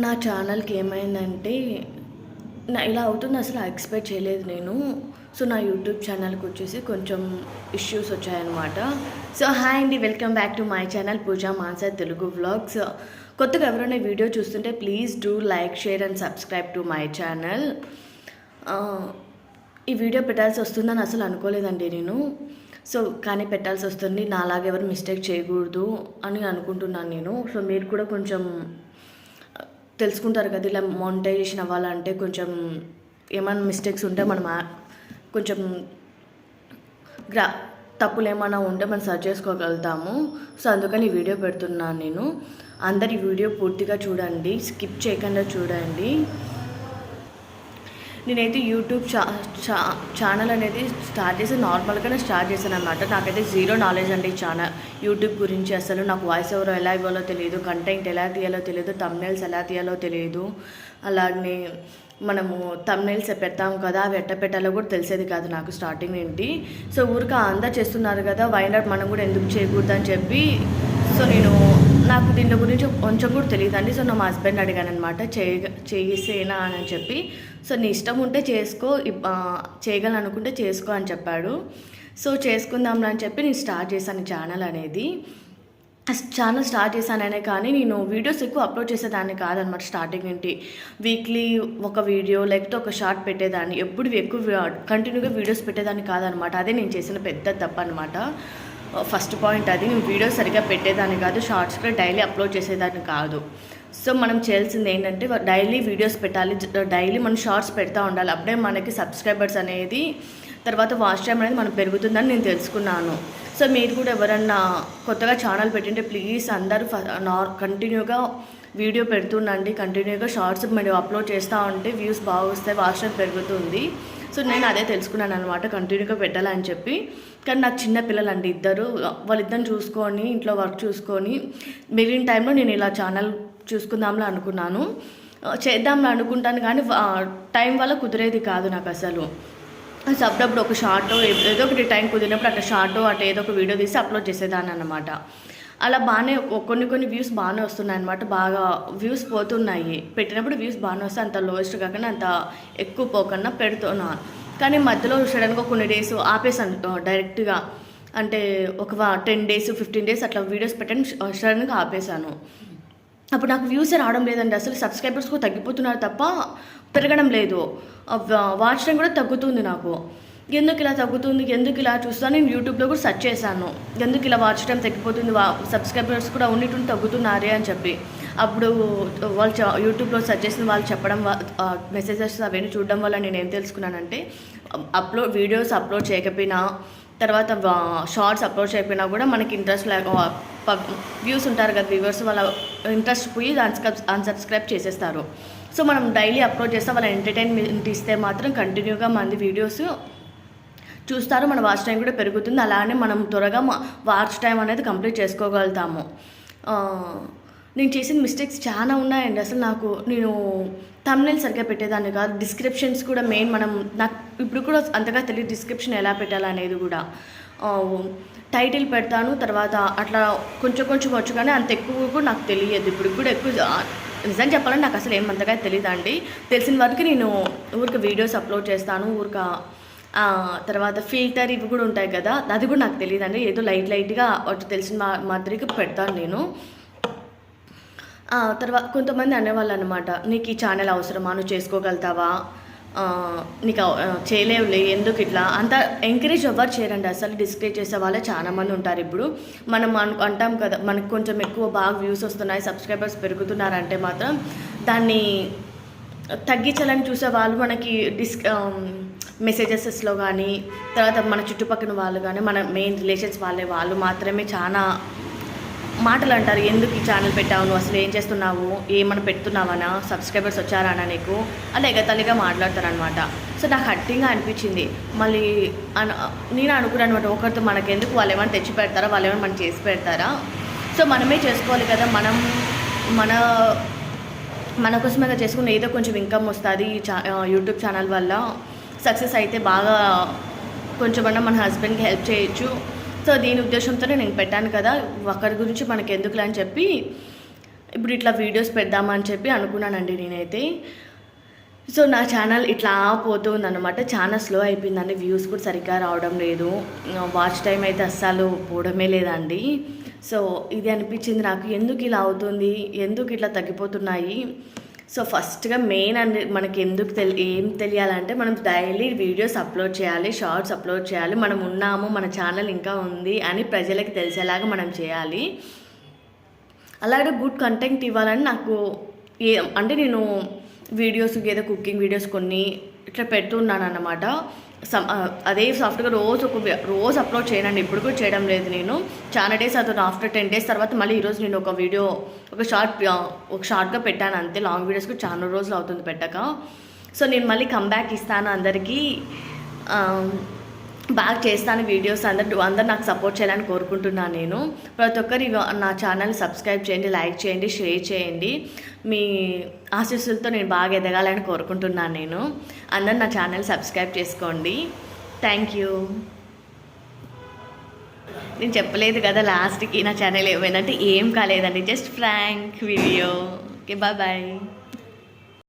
నా ఛానల్కి ఏమైందంటే నా ఇలా అవుతుంది అసలు ఎక్స్పెక్ట్ చేయలేదు నేను. సో నా యూట్యూబ్ ఛానల్కి వచ్చేసి కొంచెం ఇష్యూస్ వచ్చాయన్నమాట. సో హాయ్ అండి welcome back to my channel Pooja Mansar Telugu vlogs కొత్తగా ఎవరైనా వీడియో చూస్తుంటే please do like share and subscribe to my channel ఈ వీడియో పెట్టాల్సి వస్తుందని అసలు అనుకోలేదండి నేను. సో కానీ పెట్టాల్సి వస్తుంది నాలాగా ఎవరు మిస్టేక్ చేయకూడదు అని అనుకుంటున్నాను నేను. సో మీరు కూడా కొంచెం తెలుసుకుంటారు కదా ఇలా మానిటైజేషన్ అవ్వాలంటే కొంచెం ఏమైనా మిస్టేక్స్ ఉంటే మనం కొంచెం గ్రా తప్పులు ఏమైనా ఉంటే మనం సర్చ్ చేసుకోగలుగుతాము. సో అందుకని ఈ వీడియో పెడుతున్నాను నేను. అందరు ఈ వీడియో పూర్తిగా చూడండి స్కిప్ చేయకుండా చూడండి. నేనైతే యూట్యూబ్ చా చా ఛానల్ అనేది స్టార్ట్ చేసి నార్మల్గానే స్టార్ట్ చేశాను అనమాట నాకైతే జీరో నాలెడ్జ్ అండి ఛానల్ యూట్యూబ్ గురించి అసలు నాకు వాయిస్ ఎవరో ఎలా ఇవ్వాలో తెలియదు కంటెంట్ ఎలా తీయాలో తెలియదు తమ్నైల్స్ ఎలా తీయాలో తెలియదు. అలాగే మనము తమ్నైల్స్ పెడతాం కదా అవి ఎట్ట పెట్టాలో కూడా తెలిసేది కాదు నాకు స్టార్టింగ్ ఏంటి సో ఊరిక అందరు చేస్తున్నారు కదా వైనాట్ మనం కూడా ఎందుకు చేయకూడదు అని చెప్పి సో నేను నాకు దీని గురించి కొంచెం కూడా తెలియదండి. సో నా మా హస్బెండ్ అడిగాను అనమాట చేయ చేసేనా అని చెప్పి. సో నీ ఇష్టం ఉంటే చేసుకో చేయగలను అనుకుంటే చేసుకో అని చెప్పాడు. సో చేసుకుందాం అని చెప్పి నేను స్టార్ట్ చేశాను ఛానల్ అనేది. ఛానల్ స్టార్ట్ చేశాననే కానీ నేను వీడియోస్ ఎక్కువ అప్లోడ్ చేసేదాన్ని కాదనమాట స్టార్టింగ్ ఏంటి వీక్లీ ఒక వీడియో లేకపోతే ఒక షార్ట్ పెట్టేదాన్ని. ఎప్పుడు ఎక్కువ కంటిన్యూగా వీడియోస్ పెట్టేదాన్ని కాదనమాట అదే నేను చేసిన పెద్ద తప్పు అనమాట ఫస్ట్ పాయింట్ అది. నేను వీడియోస్ సరిగ్గా పెట్టేదాన్ని కాదు షార్ట్స్ కూడా డైలీ అప్లోడ్ చేసేదాన్ని కాదు. సో మనం చేయాల్సింది ఏంటంటే డైలీ వీడియోస్ పెట్టాలి. డైలీ మనం షార్ట్స్ పెడతా ఉండాలి. అప్పుడే మనకి సబ్స్క్రైబర్స్ అనేది తర్వాత వాచ్ టైం అనేది మనం పెరుగుతుందని నేను తెలుసుకున్నాను. సో మీరు కూడా ఎవరన్నా కొత్తగా ఛానల్ పెట్టింటే ప్లీజ్ అందరూ నార్ కంటిన్యూగా వీడియో పెడుతుండండి. కంటిన్యూగా షార్ట్స్ మీరు అప్లోడ్ చేస్తూ ఉంటే వ్యూస్ బాగా వస్తాయి వాచ్ టైం పెరుగుతుంది. సో నేను అదే తెలుసుకున్నాను అనమాట కంటిన్యూగా పెట్టాలని చెప్పి. కానీ నాకు చిన్న పిల్లలండి ఇద్దరు వాళ్ళిద్దరిని చూసుకొని ఇంట్లో వర్క్ చూసుకొని మిగిలిన టైంలో నేను ఇలా ఛానల్ చూసుకుందాంలో అనుకున్నాను. చేద్దాంలో అనుకుంటాను కానీ టైం వల్ల కుదిరేది కాదు నాకు అసలు. సో అప్పుడప్పుడు ఒక షార్ట్ ఏదో ఒకటి టైం కుదిరినప్పుడు అట్లా షార్ట్ అటు ఏదో ఒక వీడియో తీసి అప్లోడ్ చేసేదాన్ని అనమాట అలా బాగానే కొన్ని కొన్ని వ్యూస్ బాగానే వస్తున్నాయి అనమాట బాగా వ్యూస్ పోతున్నాయి. పెట్టినప్పుడు వ్యూస్ బాగానే వస్తాయి. అంత లోయెస్ట్ కాకుండా అంత ఎక్కువ పోకుండా పెడుతున్నాను కానీ మధ్యలో సడన్గా కొన్ని డేస్ ఆపేసాను డైరెక్ట్గా అంటే ఒక టెన్ డేస్ ఫిఫ్టీన్ డేస్ అట్లా వీడియోస్ పెట్టడం సడన్గా ఆపేశాను. అప్పుడు నాకు వ్యూస్ రావడం లేదండి. అసలు సబ్స్క్రైబర్స్ కూడా తగ్గిపోతున్నారు తప్ప పెరగడం లేదు. వాచ్ టైం కూడా తగ్గుతుంది నాకు. ఎందుకు ఇలా తగ్గుతుంది? ఎందుకు ఇలా చూస్తాను నేను యూట్యూబ్లో కూడా సెర్చ్ చేశాను. ఎందుకు ఇలా వాచ్ టైం తగ్గిపోతుంది? వా సబ్స్క్రైబర్స్ కూడా ఉండేటువంటి తగ్గుతున్నారే అని చెప్పి. అప్పుడు వాళ్ళు యూట్యూబ్లో సెర్చ్ చేసిన వాళ్ళు చెప్పడం మెసేజెస్ అవన్నీ చూడడం వల్ల నేను ఏం తెలుసుకున్నానంటే అప్లోడ్ వీడియోస్ అప్లోడ్ చేయకపోయినా తర్వాత షార్ట్స్ అప్లోడ్ చేయకపోయినా కూడా మనకి ఇంట్రెస్ట్ లేక వ్యూస్ ఉంటారు కదా వ్యూవర్స్ వాళ్ళ ఇంట్రెస్ట్ పోయి అన్స్క్రైబ్ అన్సబ్స్క్రైబ్ చేసేస్తారు. సో మనం డైలీ అప్లోడ్ చేస్తే వాళ్ళ ఎంటర్టైన్మెంట్ ఇస్తే మాత్రం కంటిన్యూగా మంది వీడియోస్ చూస్తారు మన వాచ్ టైం కూడా పెరుగుతుంది. అలానే మనం త్వరగా వాచ్ టైం అనేది కంప్లీట్ చేసుకోగలుగుతాము. నేను చేసిన మిస్టేక్స్ చాలా ఉన్నాయండి. అసలు నాకు నేను తమిళ సరిగ్గా పెట్టేదాన్ని కాదు. డిస్క్రిప్షన్స్ కూడా మెయిన్ మనం నాకు ఇప్పుడు కూడా అంతగా తెలియదు డిస్క్రిప్షన్ ఎలా పెట్టాలనేది కూడా. టైటిల్ పెడతాను తర్వాత అట్లా కొంచెం కొంచెం వచ్చు కానీ అంత ఎక్కువ కూడా నాకు తెలియదు. ఇప్పుడు కూడా ఎక్కువ నిజం చెప్పాలంటే నాకు అసలు ఏమంతగా తెలియదండి. తెలిసిన వరకు నేను ఊరికి వీడియోస్ అప్లోడ్ చేస్తాను ఊరిక తర్వాత ఫిల్టర్ ఇవి కూడా ఉంటాయి కదా అది కూడా నాకు తెలియదండి ఏదో లైట్ లైట్గా అటు తెలిసిన మా మాదిరిగా పెడతాను నేను. తర్వాత కొంతమంది అనేవాళ్ళు అనమాట నీకు ఈ ఛానల్ అవసరమా? నువ్వు చేసుకోగలుగుతావా? నీకు అవ- చేయలేవులే ఎందుకు ఇట్లా? అంత ఎంకరేజ్ ఎవరు చేయరండి. అసలు డిస్కరేజ్ చేసే వాళ్ళే చాలా మంది ఉంటారు ఇప్పుడు. మనం అను అంటాం కదా మనకు కొంచెం ఎక్కువ బాగా వ్యూస్ వస్తున్నాయి సబ్స్క్రైబర్స్ పెరుగుతున్నారంటే మాత్రం దాన్ని తగ్గించాలని చూసే వాళ్ళు మనకి డిస్ మెసేజెసెస్లో కానీ తర్వాత మన చుట్టుపక్కల వాళ్ళు కానీ మన మెయిన్ రిలేషన్స్ వాళ్ళే వాళ్ళు మాత్రమే చాలా మాటలు అంటారు ఎందుకు ఈ ఛానల్ పెట్టావు? నువ్వు అసలు ఏం చేస్తున్నావు? ఏమైనా పెడుతున్నావనా? సబ్స్క్రైబర్స్ వచ్చారానా నీకు? అలా ఎగతాళిగా మాట్లాడతారనమాట సో నాకు హట్టింగా అనిపించింది. మళ్ళీ అన నేను అనుకున్నాను అనమాట ఒకరితో మనకెందుకు? వాళ్ళు ఏమైనా తెచ్చి పెడతారా? వాళ్ళు ఏమైనా మనం చేసి పెడతారా? సో మనమే చేసుకోవాలి కదా. మనం మన మన కోసమే చేసుకున్న ఏదో కొంచెం ఇన్కమ్ వస్తుంది ఈ చా యూట్యూబ్ ఛానల్ వల్ల. సక్సెస్ అయితే బాగా కొంచెమన్నా మన హస్బెండ్కి హెల్ప్ చేయొచ్చు. సో దీని ఉద్దేశంతోనే నేను పెట్టాను కదా. ఒకరి గురించి మనకి ఎందుకులే అని చెప్పి ఇప్పుడు ఇట్లా వీడియోస్ పెడదామని చెప్పి అనుకున్నానండి నేనైతే. సో నా ఛానల్ ఇట్లా పోతుంది ఉందన్నమాట చాలా స్లో అయిపోయిందండి. వ్యూస్ కూడా సరిగ్గా రావడం లేదు. వాచ్ టైం అయితే అస్సలు పోవడమే లేదండి. సో ఇది అనిపించింది నాకు. ఎందుకు ఇలా అవుతుంది? ఎందుకు ఇట్లా తగ్గిపోతున్నాయి? సో ఫస్ట్గా మెయిన్ అండ్ మనకి ఎందుకు తెలి ఏం తెలియాలంటే మనం డైలీ వీడియోస్ అప్లోడ్ చేయాలి షార్ట్స్ అప్లోడ్ చేయాలి మనం ఉన్నాము మన ఛానల్ ఇంకా ఉంది అని ప్రజలకు తెలిసేలాగా మనం చేయాలి. అలాగే గుడ్ కంటెంట్ ఇవ్వాలని నాకు ఏ అంటే నేను వీడియోస్ ఏదో కుకింగ్ వీడియోస్ కొన్ని ఇట్లా పెడుతున్నాను అన్నమాట సమ్ అదే సాఫ్ట్గా రోజు ఒక రోజు అప్లోడ్ చేయనండి. ఇప్పుడు కూడా చేయడం లేదు నేను. చాలా డేస్ అతను ఆఫ్టర్ టెన్ డేస్ తర్వాత మళ్ళీ ఈరోజు నేను ఒక వీడియో ఒక షార్ట్ ఒక షార్ట్గా పెట్టాను అంతే. లాంగ్ వీడియోస్ కూడా చాలా రోజులు అవుతుంది పెట్టక. సో నేను మళ్ళీ కంబ్యాక్ ఇస్తాను అందరికీ. బాగా చేస్తాను వీడియోస్ అందరు అందరు నాకు సపోర్ట్ చేయాలని కోరుకుంటున్నాను నేను. ప్రతి ఒక్కరు నా ఛానల్ని సబ్స్క్రైబ్ చేయండి లైక్ చేయండి షేర్ చేయండి. మీ ఆశీస్సులతో నేను బాగా ఎదగాలని కోరుకుంటున్నాను నేను. అందరు నా ఛానల్ సబ్స్క్రైబ్ చేసుకోండి. థ్యాంక్ యూ నేను చెప్పలేదు కదా లాస్ట్కి నా ఛానల్ ఏమైనా అంటే ఏం కాలేదండి. Just prank video okay bye bye